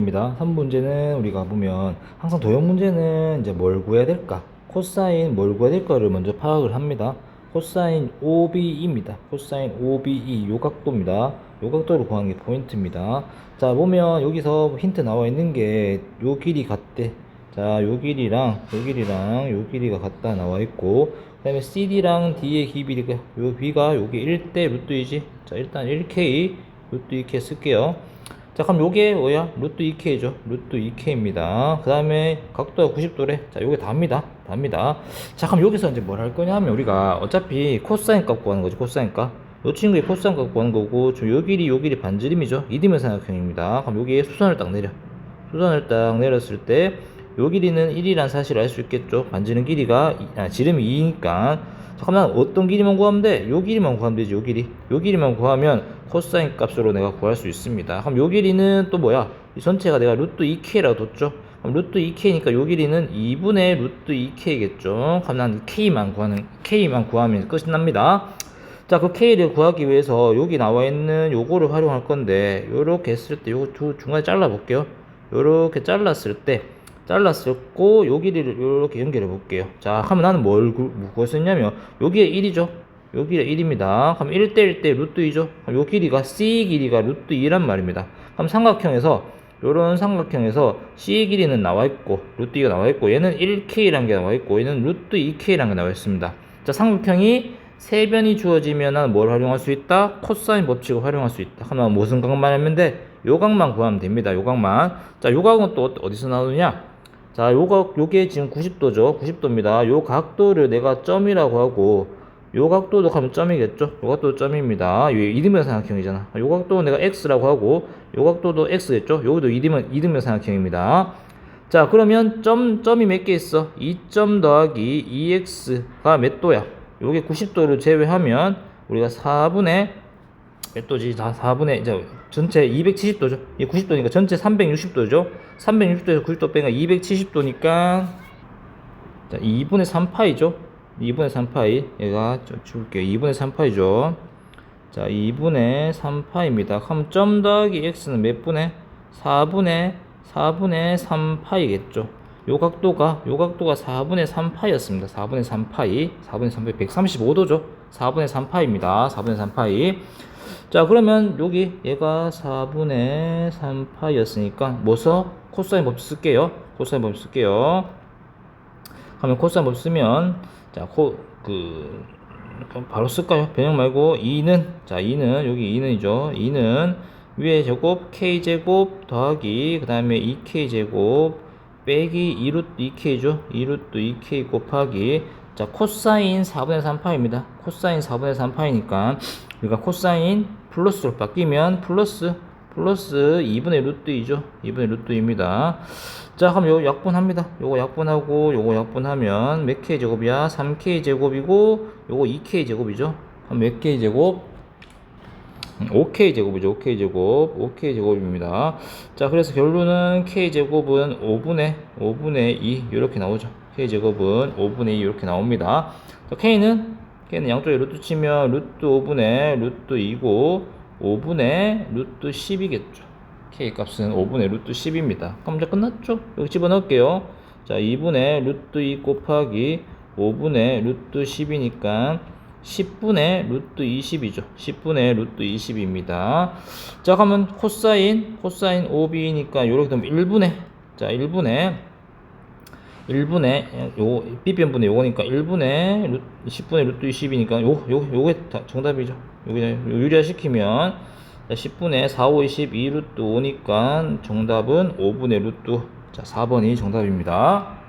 입니다. 3문제는 우리가 보면 항상 도형 문제는 이제 뭘 구해야 될까? 코사인 뭘 구해야 될까를 먼저 파악을 합니다. 코사인 OBE입니다. 코사인 OBE 요 각도입니다. 요 각도를 구하는 게 포인트입니다. 자 보면 여기서 힌트 나와 있는 게 요 길이 같대. 자 요 길이랑 요 길이랑 요 길이가 같다 나와 있고 그 다음에 CD랑 D의 길이가 요 B가 요게 1대 루트 2지. 자 일단 1K 루트 2K 쓸게요. 자 그럼 요게 뭐야? 루트 2K죠. 루트 2K입니다. 그 다음에 각도가 90도래. 자 요게 답니다. 답니다. 자 그럼 여기서 이제 뭘 할 거냐 하면 우리가 어차피 코사인 값 구하는 거지 코사인 값요 친구의 코사인 값 구하는 거고 저요 길이 요 길이 반지름이죠. 이디면 삼각형입니다. 그럼 여기에 수선을 딱 내려. 수선을 딱 내렸을 때 요 길이는 1이란 사실을 알 수 있겠죠. 반지름 길이가 이- 아, 지름이 2니까. 잠깐만 어떤 길이만 구하면 돼? 요 길이만 구하면 되지 요 길이. 요 길이만 구하면 코사인 값으로 내가 구할 수 있습니다. 그럼 요 길이는 또 뭐야? 이 전체가 내가 루트 2k라고 뒀죠? 그럼 루트 2k니까 요 길이는 2분의 루트 2k겠죠? 그럼 난 k만 구하는 k만 구하면 끝이 납니다. 자 그 k를 구하기 위해서 여기 나와 있는 요거를 활용할 건데 요렇게 했을 때 요거 두 중간에 잘라 볼게요. 요렇게 잘랐을 때 잘랐었고 요 길이를 이렇게 연결해 볼게요 자 하면 나는 뭘 구- 뭘 썼냐면 여기에 1이죠 여기가 1입니다 그럼 1대 1대 루트 2죠 그럼 요 길이가 C 길이가 루트 2란 말입니다 그럼 삼각형에서 요런 삼각형에서 C 길이는 나와 있고 루트 2가 나와 있고 얘는 1K라는 게 나와 있고 얘는 루트 2K라는 게 나와 있습니다 자 삼각형이 세 변이 주어지면 뭘 활용할 수 있다? 코사인 법칙을 활용할 수 있다. 하나 무슨 각만 하면 돼? 요 각만 구하면 됩니다. 요 각만. 자, 요 각은 또 어디서 나오느냐? 자, 요각 요게 지금 90도죠. 90도입니다. 요 각도를 내가 점이라고 하고 요 각도도 가면 점이겠죠. 요 각도도 점입니다. 요 이등변 삼각형이잖아. 요 각도는 내가 x라고 하고 요 각도도 x겠죠. 여기도 이등변 이등변 삼각형입니다. 자, 그러면 점 점이 몇 개 있어? 2점 더하기 2x가 몇 도야? 요게 90도를 제외하면 우리가 4분의 몇 도지? 다 4분의 이제 전체 270도죠. 이 90도니까 전체 360도죠. 360도에서 90도 빼니까 270도니까 자, 2분의 3파이죠. 2분의 3파이. 얘가 좀 줄게요. 2분의 3파이죠. 자, 2분의 3파입니다. 그럼 점 더하기 x는 몇 분의? 4분의 4분의 3파이겠죠. 요 각도가 요 각도가 4분의 3파이였습니다. 4분의 3파이. 4분의 3파이 135도죠. 4분의 3파입니다. 4분의 3파이. 자, 그러면 여기 얘가 4분의 3파이였으니까 뭐서 코사인 법칙 쓸게요. 코사인 법칙 쓸게요. 하면 코사인 법칙 쓰면 자, 코그 바로 쓸까요? 변형 말고 2는 자, 2는 여기 2는이죠. 2는 위에 제곱 k 제곱 더하기 그 다음에 2k 제곱 빼기 2루트 2k죠. 2루트 2k 곱하기 자 코사인 4분의 3파입니다. 코사인 4분의 3파이니까 우리가 코사인 플러스로 바뀌면 플러스 플러스 2분의 루트 2죠. 2분의 루트 2입니다. 자 그럼 요 약분합니다. 요거 약분하고 요거 약분하면 몇 k 제곱이야? 3k 제곱이고 요거 2k 제곱이죠. 그럼 몇 k 제곱? 5k 제곱이죠. 5k 제곱. 5k 제곱입니다. 자, 그래서 결론은 k 제곱은 5분의 5분의 2 이렇게 나오죠. k 제곱은 5분의 2 이렇게 나옵니다. 자, k는 k는 양쪽에 루트 치면 루트 5분의 루트 2고 5분의 루트 10이겠죠. k 값은 5분의 루트 10입니다. 그럼 이제 끝났죠? 여기 집어넣을게요. 자, 2분의 루트 2 곱하기 5분의 루트 10이니까 10분의 루트 20이죠. 10분의 루트 20입니다. 자, 그러면 코사인, 코사인 5b니까 요렇게 되면 1분의, 자, 1분의, 1분의, 요, 삐변분의 요거니까 1분의 루트, 10분의 루트 20이니까 요, 요, 요게 다 정답이죠. 요게 유리화 시키면 자, 10분의 4, 5, 22 루트 5니까 정답은 5분의 루트, 자, 4번이 정답입니다.